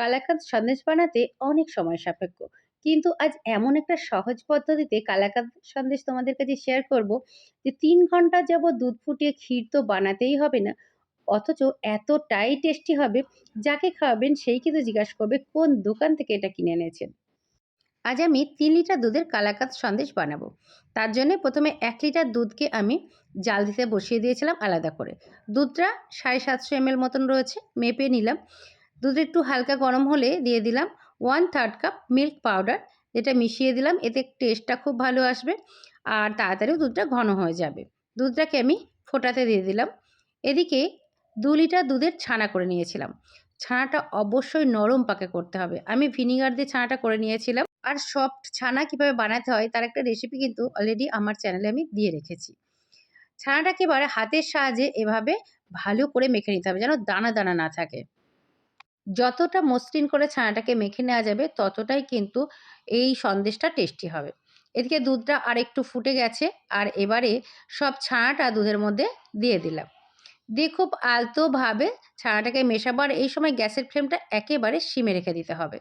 কালাকাঁদ সন্দেশ বানাতে অনেক সময় সাপেক্ষ। কিন্তু আজ এমন একটা সহজ পদ্ধতিতে কালাকাঁদ সন্দেশ তোমাদের কাছে শেয়ার করব যে তিন ঘণ্টা যাবৎ দুধ ফুটিয়ে ক্ষীর তো বানাতেই হবে না। অথচ এতটাই টেস্টি হবে, যাকে খাওয়াবেন সেই কিন্তু জিজ্ঞাসা করবে কোন দোকান থেকে এটা কিনে এনেছেন। আজ আমি তিন লিটার দুধের কালাকাঁদ সন্দেশ বানাবো। তার জন্যে প্রথমে এক লিটার দুধকে আমি জাল দিতে বসিয়ে দিয়েছিলাম আলাদা করে। দুধটা সাড়ে ৭৫০ এমএল মতন রয়েছে, মেপে নিলাম। দুধ একটু হালকা গরম হলে দিয়ে দিলাম one third cup milk powder যেটা মিশিয়ে দিলাম, এতে টেস্টটা খুব ভালো আসবে আর তাড়াতাড়িও দুধটা ঘন হয়ে যাবে। দুধটাকে আমি ফোটাতে দিয়ে দিলাম। এদিকে দু লিটার দুধের ছানা করে নিয়েছিলাম। ছানাটা অবশ্যই নরম পাকে করতে হবে। আমি ভিনিগার দিয়ে ছানাটা করে নিয়েছিলাম। আর সফট ছানা কীভাবে বানাতে হয় তার একটা রেসিপি কিন্তু অলরেডি আমার চ্যানেলে আমি দিয়ে রেখেছি। ছানাটাকে এবার হাতের সাহায্যে এভাবে ভালো করে মেখে নিতে হবে যেন দানা দানা না থাকে। যতটা মসৃণ করে ছানাটাকে মেখে নেওয়া যাবে, ততটাই কিন্তু এই সন্দেশটা টেস্টি হবে। এদিকে দুধটা আর একটু ফুটে গেছে আর এবারে সব ছানাটা দুধের মধ্যে দিয়ে দিলাম। দিয়ে খুব আলতোভাবে ছানাটাকে মেশাবার এই সময় গ্যাসের ফ্লেমটা একেবারে সিমে রেখে দিতে হবে।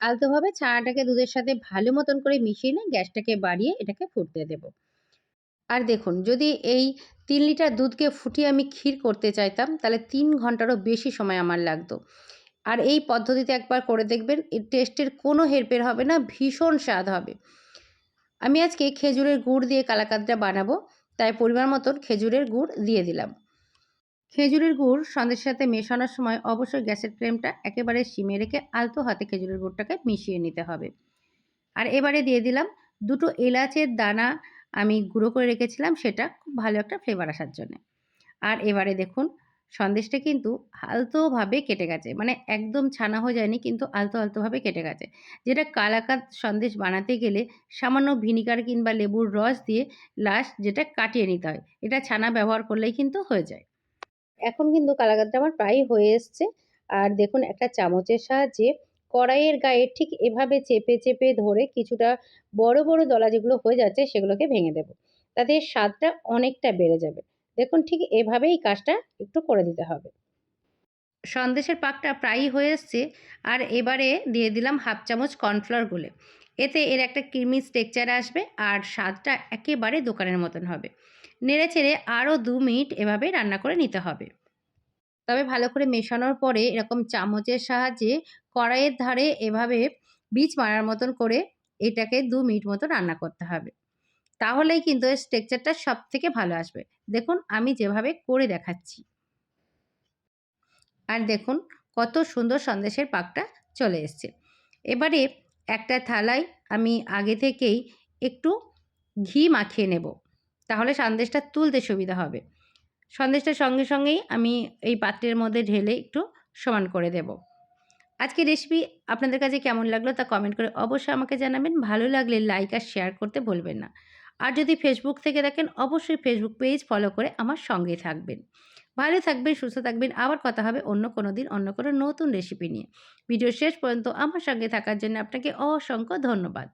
আলতোভাবে ছানাটাকে দুধের সাথে ভালো মতন করে মিশিয়ে নিয়ে গ্যাসটাকে বাড়িয়ে এটাকে ফুটতে দেব। আর দেখুন, যদি এই তিন লিটার দুধকে ফুটিয়ে আমি ক্ষীর করতে চাইতাম, তাহলে তিন ঘন্টারও বেশি সময় আমার লাগতো। আর এই পদ্ধতিতে একবার করে দেখবেন এর টেস্টের কোনো হেরফের হবে না, ভীষণ স্বাদ হবে। আমি আজকে খেজুরের গুড় দিয়ে কালাকাঁদটা বানাবো, তাই পরিমাণ মতন খেজুরের গুড় দিয়ে দিলাম। খেজুরের গুড় সন্দেশের সাথে মেশানোর সময় অবশ্যই গ্যাসের ফ্লেমটা একেবারে সিমে রেখে আলতো হাতে খেজুরের গুড়টাকে মিশিয়ে নিতে হবে। আর এবারে দিয়ে দিলাম দুটো এলাচের দানা আমি গুঁড়ো করে রেখেছিলাম, সেটা খুব ভালো একটা ফ্লেভার আসার জন্যে। আর এবারে দেখুন, সন্দেশটা কিন্তু আলতোভাবে কেটে গেছে। মানে একদম ছানা হয়ে যায়নি, কিন্তু আলতো আলতোভাবে কেটে গেছে। যেটা কালাকাত সন্দেশ বানাতে গেলে সামান্য ভিনিগার কিংবা লেবুর রস দিয়ে লাস্ট যেটা কাটিয়ে নিতে হয়। এটা ছানা ব্যবহার করলেই কিন্তু হয়ে যায়। এখন কিন্তু কালাকাতটা আমার প্রায় হয়ে এসছে। আর দেখুন, একটা চামচের সাহায্যে কড়াইয়ের গায়ে ঠিক এভাবে চেপে চেপে ধরে কিছুটা বড় বড় দলা যেগুলো হয়ে যাচ্ছে সেগুলোকে ভেঙে দেব। তাতে স্বাদটা অনেকটা বেড়ে যাবে। দেখুন ঠিক এভাবেই কাজটা একটু করে দিতে হবে। সন্দেশের পাকটা প্রায়ই হয়ে এসছে আর এবারে দিয়ে দিলাম হাফ চামচ কর্নফ্লাওয়ার গুলে। এতে এর একটা ক্রিমি স্ট্রেকচার আসবে আর স্বাদটা একেবারে দোকানের মতন হবে। নেড়ে চেড়ে আরও দু মিনিট এভাবে রান্না করে নিতে হবে। তবে ভালো করে মেশানোর পরে এরকম চামচের সাহায্যে কড়াইয়ের ধারে এভাবে বীজ মারার মতন করে এটাকে দু মিনিট মতো রান্না করতে হবে। তাহলেই কিন্তু এর স্ট্রেকচারটা সব থেকে ভালো আসবে। দেখুন, আমি যেভাবে করে দেখাচ্ছি। আর দেখুন, কত সুন্দর সন্দেশের পাকটা চলে এসছে। এবারে একটা থালায় আমি আগে থেকেই একটু ঘি মাখিয়ে নেব। তাহলে সন্দেশটা তুলতে সুবিধা হবে। সন্দেশটার সঙ্গে সঙ্গেই আমি এই পাত্রের মধ্যে ঢেলে একটু সমান করে দেব। আজকে রেসিপি আপনাদের কাছে কেমন লাগল তা কমেন্ট করে অবশ্যই আমাকে জানাবেন। ভালো লাগলে লাইক আর শেয়ার করতে বলবেন না। আর যদি ফেসবুক থেকে দেখেন, অবশ্যই ফেসবুক পেজ ফলো করে আমার সঙ্গে থাকবেন। ভালো থাকবেন, সুস্থ থাকবেন। আবার কথা হবে অন্য কোনো দিন, অন্য কোনো নতুন রেসিপি নিয়ে। ভিডিও শেষ পর্যন্ত আমার সঙ্গে থাকার জন্য আপনাকে অসংখ্য ধন্যবাদ।